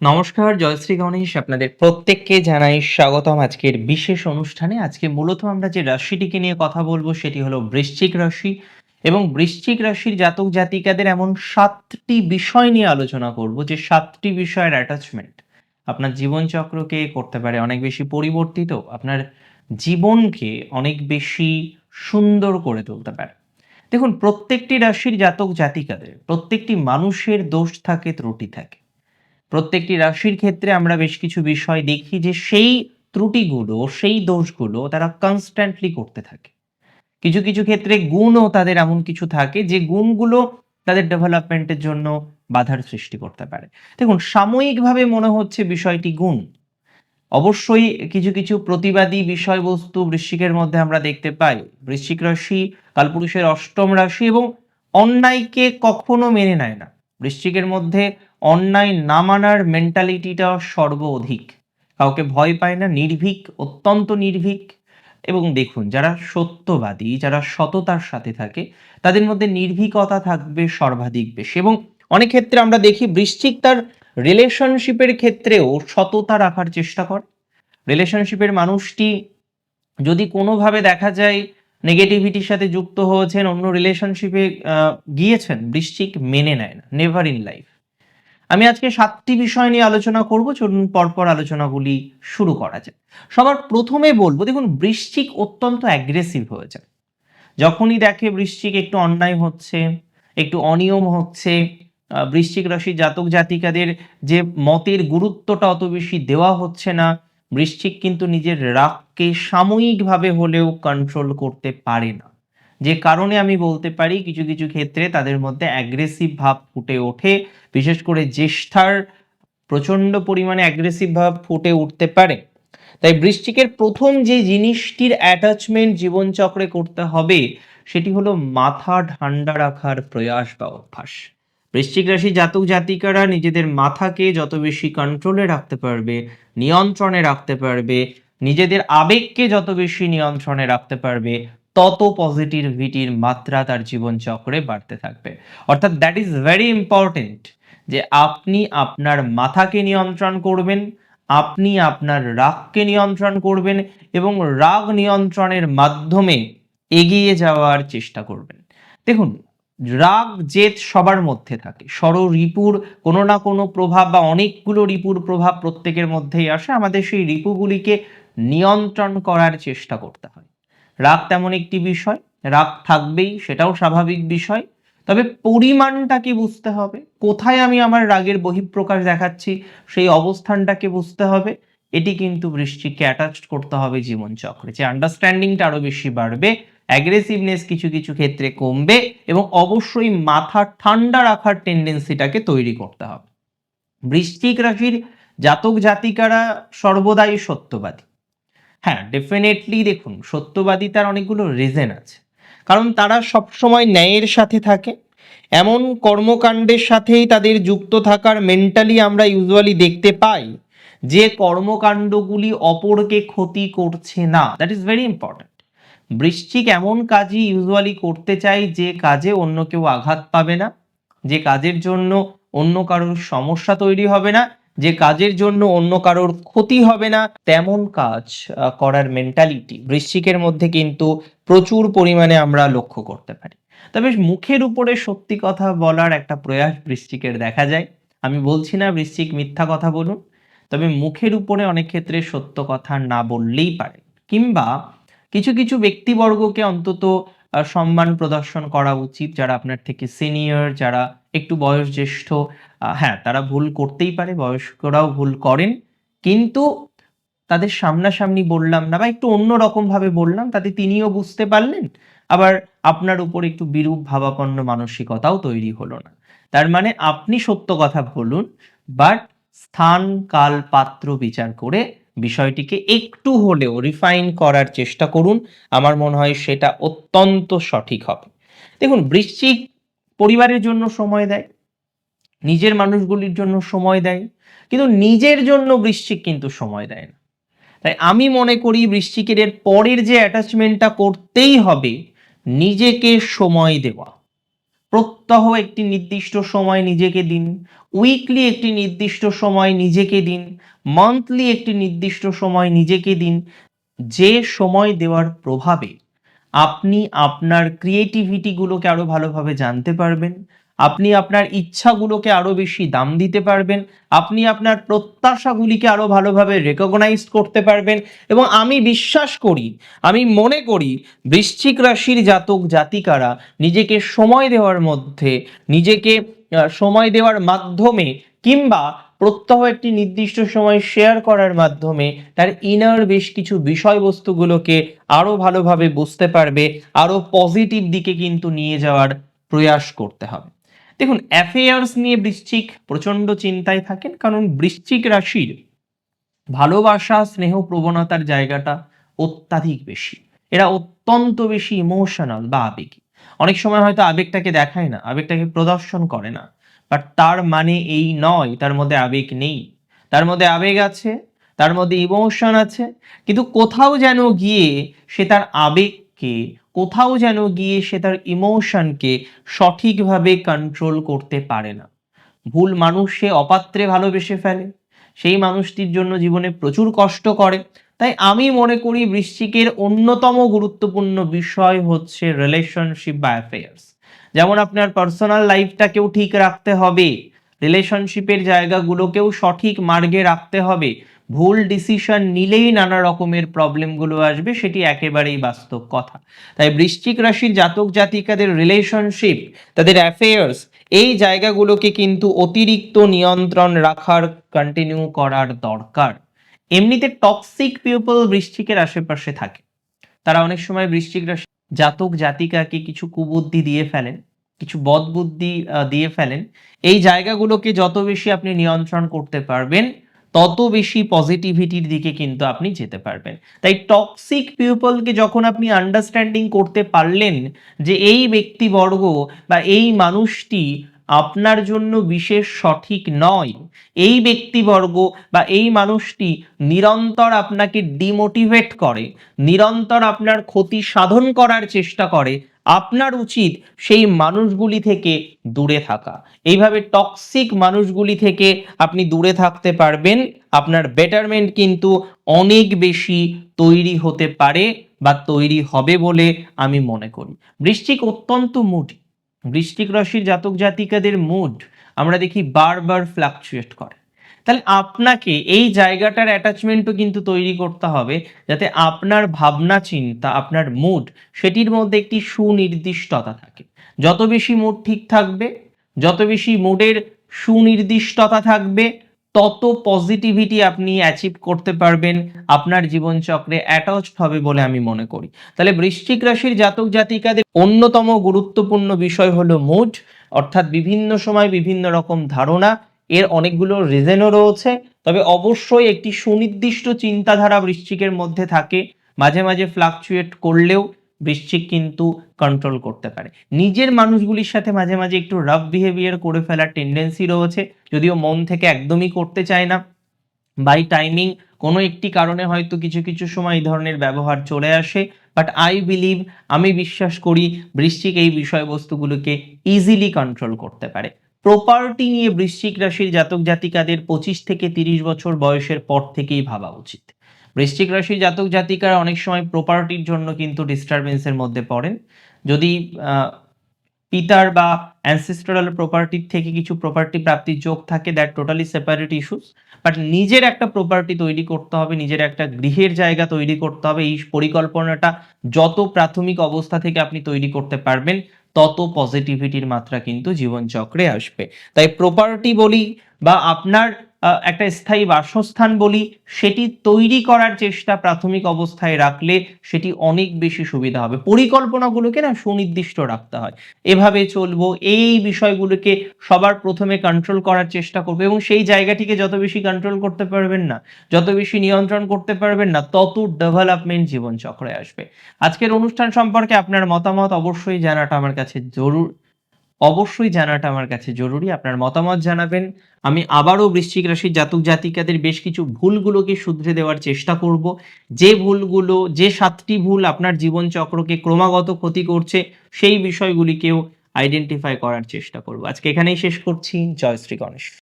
নমস্কার, জয়শ্রী গণেশ আপনাদের প্রত্যেককে জানাই স্বাগতম আজকের বিশেষ অনুষ্ঠানে। আজকে মূলত আমরা যে রাশিটিকে নিয়ে কথা বলব সেটি হলো বৃশ্চিক রাশি এবং বৃশ্চিক রাশির জাতক জাতিকাদের এমন সাতটি বিষয় নিয়ে আলোচনা করব, যে সাতটি বিষয়ের অ্যাটাচমেন্ট আপনার জীবনচক্রকে করতে পারে অনেক বেশি পরিবর্তিত, আপনার জীবনকে অনেক বেশি সুন্দর করে তুলতে পারে। দেখুন, প্রত্যেকটি রাশির জাতক জাতিকাদের, প্রত্যেকটি মানুষের দোষ থাকে, ত্রুটি থাকে। প্রত্যেকটি রাশির ক্ষেত্রে আমরা বেশ কিছু বিষয় দেখি যে সেই ত্রুটিগুলো, সেই দোষগুলো তারা কনস্ট্যান্টলি করতে থাকে। কিছু কিছু ক্ষেত্রে গুণও তাদের এমন কিছু থাকে যে গুণগুলো তাদের ডেভেলপমেন্টের জন্য বাধার সৃষ্টি করতে পারে। দেখুন, সাময়িকভাবে মনে হচ্ছে বিষয়টি গুণ। অবশ্যই কিছু কিছু প্রতিবাদী বিষয়বস্তু বৃশ্চিকের মধ্যে আমরা দেখতে পাই। বৃশ্চিক রাশি, কালপুরুষের অষ্টম রাশি এবং অন্যায়কে কখনো মেনে নেয় না। বৃশ্চিকের মধ্যে অন্যায় না মানার মেন্টালিটিটা সর্ব অধিক কাউকে ভয় পায় না, নির্ভীক, অত্যন্ত নির্ভীক। এবং দেখুন, যারা সত্যবাদী, যারা সততার সাথে থাকে, তাদের মধ্যে নির্ভীকতা থাকবে সর্বাধিক বেশি। এবং অনেক ক্ষেত্রে আমরা দেখি, বৃশ্চিক তার রিলেশনশিপের ক্ষেত্রেও সততা রাখার চেষ্টা করে। রিলেশনশিপের মানুষটি যদি কোনোভাবে দেখা যায় নেগেটিভিটির সাথে যুক্ত হয়েছেন, অন্য রিলেশনশিপে গিয়েছেন, বৃশ্চিক মেনে নেয় না নেভার ইন লাইফ আমি আজকে সাতটি বিষয় নিয়ে আলোচনা করব। চলুন পরপর আলোচনাগুলি শুরু করা যায় সবার প্রথমে বলব, দেখুন, বৃশ্চিক অত্যন্ত অ্যাগ্রেসিভ হয়ে যায় যখনই দেখে বৃশ্চিক একটু অন্যায় হচ্ছে, একটু অনিয়ম হচ্ছে বৃশ্চিক রাশি জাতক জাতিকাদের যে মতের গুরুত্বটা অত বেশি দেওয়া হচ্ছে না, বৃশ্চিক কিন্তু নিজের রাগকে সাময়িকভাবে হলেও কন্ট্রোল করতে পারে না। যে কারণে আমি বলতে পারি কিছু কিছু ক্ষেত্রে তাদের মধ্যে অ্যাগ্রেসিভ ভাব ফুটে ওঠে। বিশেষ করে জ্যেষ্ঠার প্রচণ্ড পরিমাণে অ্যাগ্রেসিভ ভাব ফুটে উঠতে পারে। তাই বৃশ্চিকের প্রথম যে জিনিসটির অ্যাটাচমেন্ট জীবনচক্রে করতে হবে, সেটি হলো মাথা ঠান্ডা রাখার প্রয়াস বা অভ্যাস। বৃশ্চিক রাশি জাতক জাতিকারা নিজেদের মাথাকে যত বেশি কন্ট্রোলে রাখতে পারবে, নিয়ন্ত্রণে রাখতে পারবে, নিজেদের আবেগকে যত বেশি নিয়ন্ত্রণে রাখতে পারবে তত পজিটিভিটির মাত্রা তার জীবনচক্রে বাড়তে থাকবে। অর্থাৎ দ্যাট ইজ ভেরি ইম্পর্টেন্ট যে আপনি আপনার মাথাকে নিয়ন্ত্রণ করবেন, আপনি আপনার রাগকে নিয়ন্ত্রণ করবেন এবং রাগ নিয়ন্ত্রণের মাধ্যমে এগিয়ে যাওয়ার চেষ্টা করবেন। দেখুন, রাগ, জেদ সবার মধ্যে থাকে। ষড় রিপুর, কোনো না কোনো প্রভাব বা অনেকগুলো রিপুর প্রভাব প্রত্যেকের মধ্যেই আসে। আমাদের সেই রিপুগুলিকে নিয়ন্ত্রণ করার চেষ্টা করতে হয়। রাগ তেমন একটি বিষয়, রাগ থাকবেই সেটাও স্বাভাবিক বিষয়। তবে পরিমাণটাকে বুঝতে হবে? কোথায় আমি আমার রাগের বহিঃপ্রকাশ দেখাচ্ছি? সেই অবস্থানটাকে বুঝতে হবে। এটি কিন্তু বৃষ্টিকে অ্যাটাচ করতে হবে জীবনচক্রে। যে আন্ডারস্ট্যান্ডিংটা আরও বেশি বাড়বে অ্যাগ্রেসিভনেস কিছু কিছু ক্ষেত্রে কমবে এবং অবশ্যই মাথা ঠান্ডা রাখার টেন্ডেন্সিটাকে তৈরি করতে হবে। বৃশ্চিক রাশির জাতক জাতিকারা সর্বদাই সত্যবাদী। হ্যাঁ ডেফিনেটলি দেখুন, সত্যবাদিতার অনেকগুলো রিজন আছে। কারণ তারা সবসময় ন্যায়ের সাথে থাকে। এমন কর্মকাণ্ডের সাথেই তাদের যুক্ত থাকার মেন্টালি আমরা ইউজুয়ালি দেখতে পাই যে কর্মকাণ্ডগুলি অপরকে ক্ষতি করছে না। দ্যাট ইজ ভেরি ইম্পর্ট্যান্ট বৃশ্চিক এমন কাজই ইউজুয়ালি করতে চাই যে কাজে অন্য কেউ আঘাত পাবে না, যে কাজের জন্য অন্য কারোর সমস্যা তৈরি হবে না যে কাজের জন্য অন্য কারোর ক্ষতি হবে না, তেমন কাজ করার মেন্টালিটি বৃশ্চিকের মধ্যে কিন্তু প্রচুর পরিমাণে আমরা লক্ষ্য করতে পারি। তবে মুখের উপরে সত্যি কথা বলার একটা প্রয়াস বৃশ্চিকের দেখা যায়। আমি বলছি না বৃশ্চিক মিথ্যা কথা বলুন, তবে মুখের উপরে অনেক ক্ষেত্রে সত্য কথা না বললেই পারে। কিংবা কিছু কিছু ব্যক্তিবর্গকে অন্তত সম্মান প্রদর্শন করা উচিত। যারা আপনার থেকে সিনিয়র যারা একটু বয়স জ্যেষ্ঠ হ্যাঁ তারা ভুল করতেই পারে, বয়স্করাও ভুল করেন। কিন্তু তাদের সামনাসামনি বললাম না বা একটু অন্য রকম ভাবে বললাম, তাতে তিনিও বুঝতে পারলেন। আবার আপনার উপর একটু বিরূপ ভাবাপন্ন মানসিকতাও তৈরি হলো না। তার মানে আপনি সত্য কথা বলুন বাট স্থান, কাল, পাত্র বিচার করে বিষয়টিকে একটু হলেও রিফাইন করার চেষ্টা করুন। আমার মনে হয় সেটা অত্যন্ত সঠিক হবে। দেখুন, বৃশ্চিক পরিবারের জন্য সময় দেয়, নিজের মানুষগুলির জন্য সময় দেয়, কিন্তু নিজের জন্য বৃশ্চিক কিন্তু সময় দেয় না। তাই আমি মনে করি বৃশ্চিকের পরের যে অ্যাটাচমেন্টটা করতেই হবে, নিজেকে সময় দেওয়া। প্রত্যহ একটি নির্দিষ্ট সময় নিজেকে দিন। উইকলি একটি নির্দিষ্ট সময় নিজেকে দিন। মান্থলি একটি নির্দিষ্ট সময় নিজেকে দিন। যে সময় দেওয়ার প্রভাবে আপনি আপনার ক্রিয়েটিভিটিগুলোকে আরও ভালোভাবে জানতে পারবেন। আপনি আপনার ইচ্ছাগুলোকে আরও বেশি দাম দিতে পারবেন, আপনি আপনার প্রত্যাশাগুলিকে আরও ভালোভাবে রেকগনাইজ করতে পারবেন এবং আমি বিশ্বাস করি, আমি মনে করি বৃশ্চিক রাশির জাতক জাতিকারা নিজেকে সময় দেওয়ার মধ্যে, নিজেকে সময় দেওয়ার মাধ্যমে কিংবা প্রত্যহ একটি নির্দিষ্ট সময় শেয়ার করার মাধ্যমে তার ইনার বেশ কিছু বিষয়বস্তুগুলোকে আরও ভালোভাবে বুঝতে পারবে, আরও পজিটিভ দিকে কিন্তু নিয়ে যাওয়ার প্রয়াস করতে হবে। দেখুন অ্যাফেয়ার্স নিয়ে বৃশ্চিক প্রচণ্ড চিন্তায় থাকেন, কারণ বৃশ্চিক রাশির ভালোবাসা, স্নেহ প্রবণতার জায়গাটা অত্যাধিক বেশি। এরা অত্যন্ত বেশি ইমোশনাল বা আবেগী। অনেক সময় হয়তো আবেগটাকে দেখায় না, আবেগটাকে প্রদর্শন করে না। বাট তার মানে এই নয়, তার মধ্যে আবেগ নেই। তার মধ্যে আবেগ আছে, তার মধ্যে ইমোশন আছে, কিন্তু কোথাও যেন গিয়ে সে তার আবেগকে কোথাও যেন গিয়ে সে তার ইমোশনকে সঠিকভাবে কন্ট্রোল করতে পারে না। ভুল মানুষ সে অপাত্রে ভালোবেসে ফেলে। সেই মানুষটির জন্য জীবনে প্রচুর কষ্ট করে। তাই আমি মনে করি বৃশ্চিকের অন্যতম গুরুত্বপূর্ণ বিষয় হচ্ছে রিলেশনশিপ বা অ্যাফেয়ার্স যেমন আপনার পার্সোনাল লাইফটাকেও ঠিক রাখতে হবে। রিলেশনশিপের জায়গাগুলোকেও সঠিক মার্গে রাখতে হবে। ভুল ডিসিশন নিলেই নানা রকমের প্রবলেমগুলো আসবে, সেটি একেবারেই বাস্তব কথা। তাই বৃশ্চিক রাশির জাতক জাতিকাদের রিলেশনশিপ তাদের অ্যাফেয়ার্স এই জায়গাগুলোকে কিন্তু অতিরিক্ত নিয়ন্ত্রণ রাখার কন্টিনিউ করার দরকার। এমনিতে টক্সিক পিপল বৃশ্চিকের আশেপাশে থাকে। তারা অনেক সময় বৃশ্চিক রাশি জাতক জাতিকাকে কিছু কুবুদ্ধি দিয়ে ফেলেন, কিছু বদবুদ্ধি দিয়ে ফেলেন। এই জায়গাগুলোকে যত বেশি আপনি নিয়ন্ত্রণ করতে পারবেন তত বেশি পজিটিভিটির দিকে কিন্তু আপনি যেতে পারবেন। তাই টক্সিক পিপলকে যখন আপনি আন্ডারস্ট্যান্ডিং করতে পারলেন যে এই ব্যক্তিবর্গ বা এই মানুষটি আপনার জন্য বিশেষ সঠিক নয়, এই ব্যক্তিবর্গ বা এই মানুষটি নিরন্তর আপনাকে ডিমোটিভেট করে, নিরন্তর আপনার ক্ষতি সাধন করার চেষ্টা করে আপনার উচিত সেই মানুষগুলি থেকে দূরে থাকা। এইভাবে টক্সিক মানুষগুলি থেকে আপনি দূরে থাকতে পারবেন। আপনার বেটারমেন্ট কিন্তু অনেক বেশি তৈরি হতে পারে বা তৈরি হবে বলে আমি মনে করি। বৃশ্চিক অত্যন্ত মুড বৃশ্চিক রাশির জাতক জাতিকাদের মুড আমরা দেখি বারবার ফ্লাকচুয়েট করে। তাহলে আপনাকে এই জায়গাটার অ্যাটাচমেন্টও কিন্তু তৈরি করতে হবে যাতে আপনার ভাবনা, চিন্তা, আপনার মুড সেটির মধ্যে একটি সুনির্দিষ্টতা থাকে। যত বেশি মুড ঠিক থাকবে, যত বেশি মুডের সুনির্দিষ্টতা থাকবে, তত পজিটিভিটি আপনি অ্যাচিভ করতে পারবেন, আপনার জীবনচক্রে অ্যাটাচড হবে বলে আমি মনে করি। তাহলে বৃশ্চিক রাশির জাতক জাতিকাদের অন্যতম গুরুত্বপূর্ণ বিষয় হলো মুড অর্থাৎ বিভিন্ন সময় বিভিন্ন রকম ধারণা এর অনেকগুলো রিজনও রয়েছে। তবে অবশ্যই একটি সুনির্দিষ্ট চিন্তাধারা বৃশ্চিকের মধ্যে থাকে। মাঝে মাঝে ফ্লাকচুয়েট করলেও বৃশ্চিক কিন্তু কন্ট্রোল করতে পারে। নিজের মানুষগুলির সাথে মাঝে মাঝে একটু রাফ বিহেভিয়ার করে ফেলার টেন্ডেন্সি রয়েছে। যদিও মন থেকে একদমই করতে চায় না। বাই টাইমিং কোনো একটি কারণে হয়তো কিছু কিছু সময় এই ধরনের ব্যবহার চলে আসে। বাট আই বিলিভ আমি বিশ্বাস করি, বৃশ্চিক এই বিষয়বস্তুগুলোকে ইজিলি কন্ট্রোল করতে পারে। প্রপার্টি নিয়ে বৃশ্চিক রাশির জাতক জাতিকাদের পঁচিশ থেকে তিরিশ বছর বয়সের পর থেকেই ভাবা উচিত। বৃশ্চিক রাশির জাতক জাতিকারা অনেক সময় প্রপার্টির জন্য কিন্তু ডিস্টারবেন্সের মধ্যে পড়েন। যদি পিতার বা অ্যানসেস্টরাল প্রপার্টির থেকে কিছু প্রপার্টি প্রাপ্তির যোগ থাকে that totally separate issues but নিজের একটা প্রপার্টি তৈরি করতে হবে, নিজের একটা গৃহের জায়গা তৈরি করতে হবে। এই পরিকল্পনাটা যত প্রাথমিক অবস্থা থেকে আপনি তৈরি করতে পারবেন। তত পজিটিভিটির মাত্রা কিন্তু জীবনচক্রে আসবে। তাই প্রপার্টি বলি বা আপনার একটা স্থায়ী বাসস্থান বলি, সেটি তৈরি করার চেষ্টা প্রাথমিক অবস্থায় রাখলে সেটি অনেক বেশি সুবিধা হবে। পরিকল্পনাগুলোকে না সুনির্দিষ্ট রাখতে হয়। এভাবে চলবো, এই বিষয়গুলোকে সবার প্রথমে কন্ট্রোল করার চেষ্টা করবে এবং সেই জায়গাটিকে যত বেশি কন্ট্রোল করতে পারবেন না, যত বেশি নিয়ন্ত্রণ করতে পারবেন না, তত ডেভেলপমেন্ট জীবনচক্রে আসবে। আজকের অনুষ্ঠান সম্পর্কে আপনার মতামত অবশ্যই জানাটা আমার কাছে জরুর। অবশ্যই জানাটা আমার কাছে জরুরি, আপনার মতামত জানাবেন। আমি আবারও বৃশ্চিক রাশির জাতক জাতিকাদের বেশ কিছু ভুলগুলোকে শুধরে দেওয়ার চেষ্টা করব। যে ভুলগুলো, যে সাতটি ভুল আপনার জীবন চক্রকে ক্রমাগত ক্ষতি করছে, সেই বিষয়গুলিকেও আইডেন্টিফাই করার চেষ্টা করব। আজকে এখানেই শেষ করছি। জয় শ্রী গণেশ।